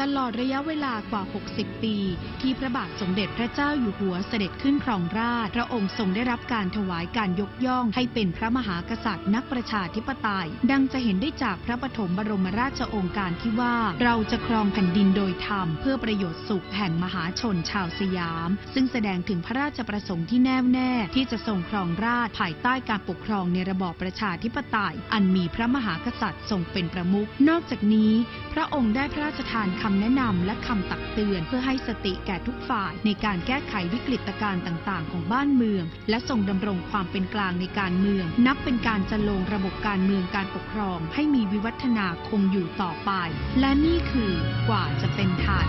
ตลอดระยะเวลากว่า 60 ปี ที่พระบาทสมเด็จพระเจ้าอยู่หัวเสด็จขึ้นครองราชพระองค์ทรงได้รับการถวายการยกย่อง ให้เป็นพระมหากษัตริย์ นักประชาธิปไตย ดังจะเห็นได้จากพระปฐมบรมราชโองการที่ว่า เราจะครองแผ่นดินโดยธรรม เพื่อประโยชน์สุขแห่งมหาชนชาวสยาม ซึ่งแสดงถึงพระราชประสงค์ที่แน่วแน่ที่จะทรงครองราชภายใต้การปกครองในระบอบประชาธิปไตย อันมีพระมหากษัตริย์ทรงเป็นประมุขนอกจากนี้พระองค์ได้พระราชทานคำแนะนำและคำตักเตือนเพื่อให้สติแก่ทุกฝ่ายในการแก้ไขวิกฤตการณ์ต่าง ๆ ของบ้านเมือง และทรงดำรงความเป็นกลางในการเมือง นับเป็นการจะลงระบบการเมืองการปกครอง ให้มีวิวัฒนาคงอยู่ต่อไป และนี่คือกว่าจะเป็นไทย